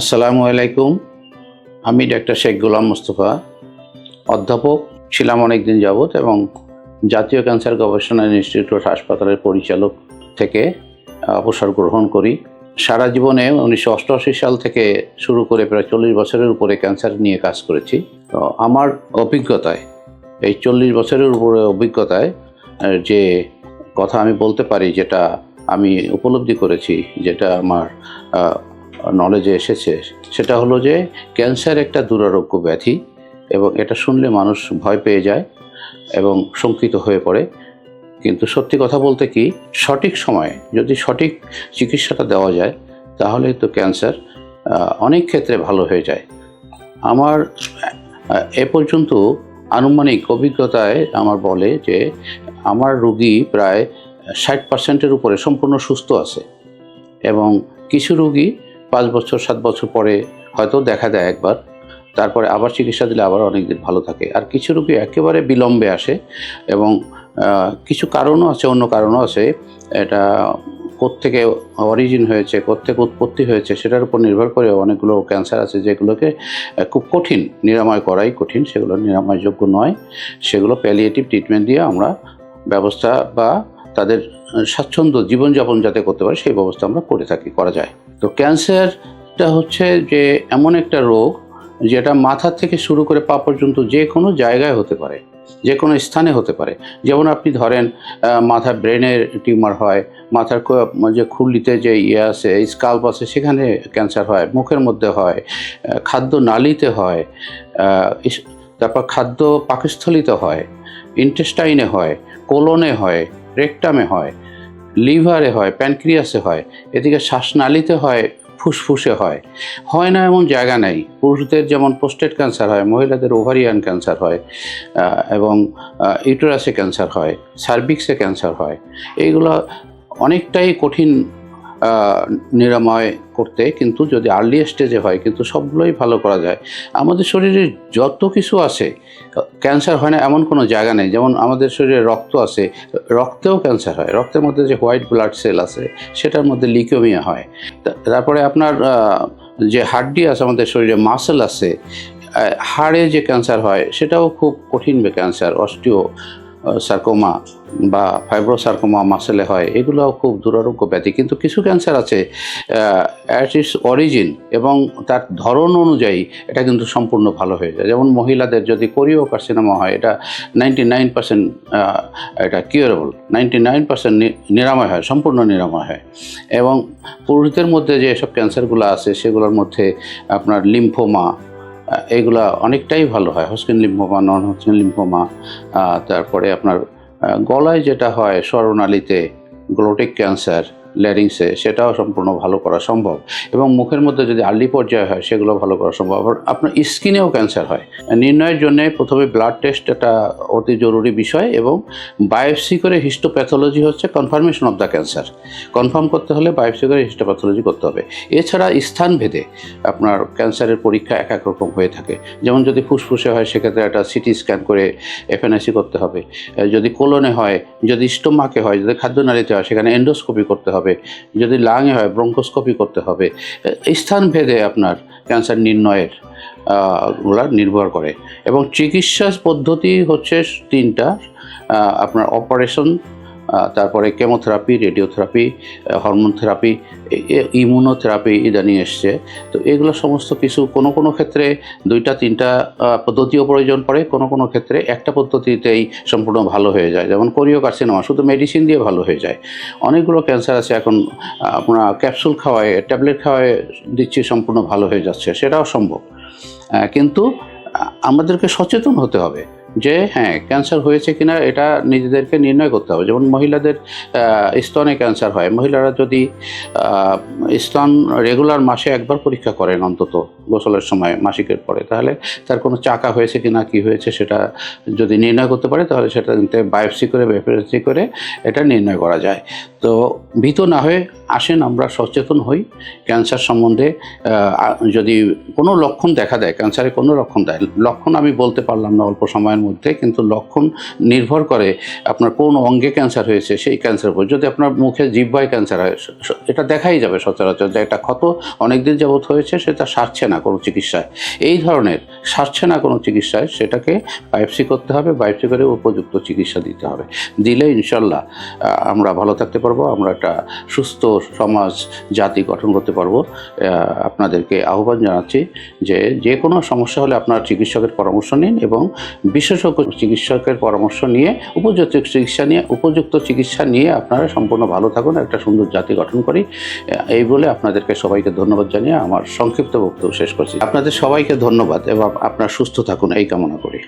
আসসালামু আলাইকুম। আমি ডাক্তার শেখ গোলাম মুস্তফা, অধ্যাপক, ছিলাম অনেকদিন যাবৎ এবং জাতীয় ক্যান্সার গবেষণা ইনস্টিটিউট হাসপাতালের পরিচালক থেকে অবসর গ্রহণ করি। সারা জীবনে উনিশশো অষ্টআশি সাল থেকে শুরু করে প্রায় চল্লিশ বছরের উপরে ক্যান্সার নিয়ে কাজ করেছি। তো আমার অভিজ্ঞতায়, এই চল্লিশ বছরের উপরে অভিজ্ঞতায় যে কথা আমি বলতে পারি, যেটা আমি উপলব্ধি করেছি, যেটা আমার নলেজে এসেছে, সেটা হলো যে ক্যান্সার একটা দুরারোগ্য ব্যাধি এবং এটা শুনলে মানুষ ভয় পেয়ে যায় এবং শঙ্কিত হয়ে পড়ে। কিন্তু সত্যি কথা বলতে কি, সঠিক সময়ে যদি সঠিক চিকিৎসাটা দেওয়া যায়, তাহলে তো ক্যান্সার অনেক ক্ষেত্রে ভালো হয়ে যায়। আমার এ পর্যন্ত আনুমানিক অভিজ্ঞতায় আমার বলে যে আমার রুগী প্রায় ষাট পার্সেন্টের উপরে সম্পূর্ণ সুস্থ আছে এবং কিছু রুগী পাঁচ বছর, সাত বছর পরে হয়তো দেখা দেয় একবার। তারপরে আবার চিকিৎসা দিলে আবার অনেক দিন ভালো থাকে। আর কিছু রুগী একেবারে বিলম্বে আসে এবং কিছু কারণও আছে, অন্য কারণও আছে। এটা কোত্থেকে অরিজিন হয়েছে, কোত্থেকে উৎপত্তি হয়েছে, সেটার উপর নির্ভর করে অনেকগুলো ক্যান্সার আছে, যেগুলোকে খুব কঠিন, নিরাময় করাই কঠিন, সেগুলো নিরাময়যোগ্য নয়। সেগুলো প্যালিয়েটিভ ট্রিটমেন্ট দিয়ে আমরা ব্যবস্থা বা তাদের স্বাচ্ছন্দ্য জীবনযাপন যাতে করতে পারে, সেই ব্যবস্থা আমরা করে থাকি, করা যায়। তো ক্যান্সারটা হচ্ছে যে এমন একটা রোগ যেটা মাথা থেকে শুরু করে পা পর্যন্ত যে কোনো জায়গায় হতে পারে, যে কোনো স্থানে হতে পারে। যেমন আপনি ধরেন মাথার ব্রেনের টিউমার হয়, মাথার যে খুলিতে যে ইয়ে আছে, স্কাল্প আছে, সেখানে ক্যান্সার হয়, মুখের মধ্যে হয় খাদ্য নালিতে হয় তারপর খাদ্য পাকস্থলিতে হয়, ইন্টেস্টাইনে হয়, কোলনে হয়, রেকটামে হয় লিভারে হয়, প্যানক্রিয়াসে হয়, এদিকে শ্বাসনালীতে হয়, ফুসফুসে হয়। হয় না এমন জায়গা নেই। পুরুষদের যেমন প্রোস্টেট ক্যান্সার হয়, মহিলাদের ওভারিয়ান ক্যান্সার হয় এবং ইউটোরাসে ক্যান্সার হয় সার্ভিক্সে ক্যান্সার হয়। এইগুলো অনেকটাই কঠিন নিরাময় করতে কিন্তু যদি আর্লি স্টেজে হয়, কিন্তু সবগুলোই ভালো করা যায়। আমাদের শরীরে যত কিছু আছে ক্যান্সার হয় না এমন কোনো জায়গা নেই। যেমন আমাদের শরীরে রক্ত আছে, রক্তেও ক্যান্সার হয়। রক্তের মধ্যে যে হোয়াইট ব্লাড সেল আছে, সেটার মধ্যে লিকোমিয়া হয়। তারপরে আপনার যে হাড্ডি আছে আমাদের শরীরে, মাসেল আছে হাড়ে যে ক্যান্সার হয়, সেটাও খুব কঠিন ক্যান্সার, অস্টিও সার্কোমা বা ফাইব্রোসার্কোমা মাসেলে হয়, এগুলোও খুব দুরারোগ্য ব্যাধি। কিন্তু কিছু ক্যান্সার আছে অ্যাট ইস অরিজিন এবং তার ধরন অনুযায়ী এটা কিন্তু সম্পূর্ণ ভালো হয়ে যায়। যেমন মহিলাদের যদি কোরিও কার্সিনোমা হয়, এটা নাইনটি নাইন পার্সেন্ট এটা কিউরেবল নাইনটি নাইন পার্সেন্ট নিরাময় হয়, সম্পূর্ণ নিরাময় হয়। এবং পুরুষদের মধ্যে যে সব ক্যান্সারগুলো আছে, সেগুলোর মধ্যে আপনার লিম্ফোমা এইগুলা অনেকটাই ভালো হয়। হসকিন লিম্ফোমা, নন হসকিন লিম্ফোমা তারপরে আপনার গলায় যেটা হয় স্বরণালীতে গ্লোটিক ক্যান্সার ল্যারিংসে, সেটাও সম্পূর্ণ ভালো করা সম্ভব। এবং মুখের মধ্যে যদি আর্লি পর্যায়ে হয়, সেগুলো ভালো করা সম্ভব। আপনার স্কিনেও ক্যান্সার হয়। নির্ণয়ের জন্য প্রথমে ব্লাড টেস্ট এটা অতি জরুরি বিষয় এবং বায়োপসি করে হিস্টোপ্যাথোলজি হচ্ছে confirmation of the cancer. Confirm করতে হলে বায়োপসি করে হিস্টোপ্যাথোলজি করতে হবে। এছাড়া স্থান ভেদে আপনার ক্যান্সারের পরীক্ষা এক এক রকম হয়ে থাকে। যেমন যদি ফুসফুসে হয়, সেক্ষেত্রে একটা সিটি স্ক্যান করে এফএনআইসি করতে হবে। যদি কোলনে হয়, যদি স্টোমাকে হয়, যদি খাদ্যনালীতে হয়, সেখানে এন্ডোস্কোপি করতে হবে। যদি লাঙে হয় ব্রঙ্কোস্কোপি করতে হবে। স্থান ভেদে আপনার ক্যান্সার নির্ণয়েরগুলা নির্ভর করে। এবং চিকিৎসা পদ্ধতি হচ্ছে তিনটা আপনার অপারেশন তারপরে chemotherapy, radiotherapy hormone therapy immunotherapy ইদানিং এসছে। তো এগুলো সমস্ত কিছু কোনো কোনো ক্ষেত্রে দুইটা, তিনটা পদ্ধতিও প্রয়োজন পড়ে, কোনো কোনো ক্ষেত্রে একটা পদ্ধতিতেই সম্পূর্ণ ভালো হয়ে যায়। যেমন কোরিও কার্সিনোমা শুধু মেডিসিন দিয়ে ভালো হয়ে যায়। অনেকগুলো ক্যান্সার আছে এখন আপনার ক্যাপসুল খাওয়ায়, ট্যাবলেট খাওয়ায় দিচ্ছি, সম্পূর্ণ ভালো হয়ে যাচ্ছে, সেটাও সম্ভব। কিন্তু আমাদেরকে সচেতন হতে হবে। যে হ্যাঁ ক্যান্সার হয়েছে কিনা এটা নিজেদেরকে নির্ণয় করতে হবে। যেমন মহিলাদের স্তনে ক্যান্সার হয়। মহিলারা যদি স্তন রেগুলার মাসে একবার পরীক্ষা করেন অন্তত, গোসলের সময়, মাসিকের পরে, তাহলে তার কোনো চাকা হয়েছে কি না কী হয়েছে সেটা যদি নির্ণয় করতে পারে, তাহলে সেটা বায়োপসি করে বায়োপসি করে এটা নির্ণয় করা যায়। তো ভীত না হয়ে আসেন, আমরা সচেতন হই। ক্যান্সার সম্বন্ধে যদি কোনো লক্ষণ দেখা দেয়, ক্যান্সারে কোনো লক্ষণ দেয়, লক্ষণ আমি বলতে পারলাম না অল্প সময়ের মধ্যে, কিন্তু লক্ষণ নির্ভর করে আপনার কোন অঙ্গে ক্যান্সার হয়েছে, সেই ক্যান্সার উপর। যদি আপনার মুখে জিহ্বায় ক্যান্সার হয় এটা দেখাই যাবে সচরাচর যে একটা ক্ষত অনেকদিন যাবৎ হয়েছে, সেটা সারছে না কোনো চিকিৎসায়। এই ধরনের সারছে না কোনো চিকিৎসায়, সেটাকে বায়োপসি করতে হবে, বায়োপসি করে উপযুক্ত চিকিৎসা দিতে হবে। দিলে ইনশাল্লাহ আমরা ভালো থাকতে পারব, আমরা একটা সুস্থ সমাজ, জাতি গঠন করতে পারব। আপনাদেরকে আহ্বান জানাচ্ছি যে যে কোনো সমস্যা হলে আপনার চিকিৎসকের পরামর্শ নিন এবং বিশেষজ্ঞ চিকিৎসকের পরামর্শ নিয়ে, উপযুক্ত চিকিৎসা নিয়ে, উপযুক্ত চিকিৎসা নিয়ে আপনারা সম্পূর্ণ ভালো থাকুন, একটা সুন্দর জাতি গঠন করি। এই বলে আপনাদেরকে সবাইকে ধন্যবাদ জানিয়ে আমার সংক্ষিপ্ত বক্তব্য শেষ করছি। আপনাদের সবাইকে ধন্যবাদ এবং আপনার সুস্থ থাকুন, এই কামনা করি।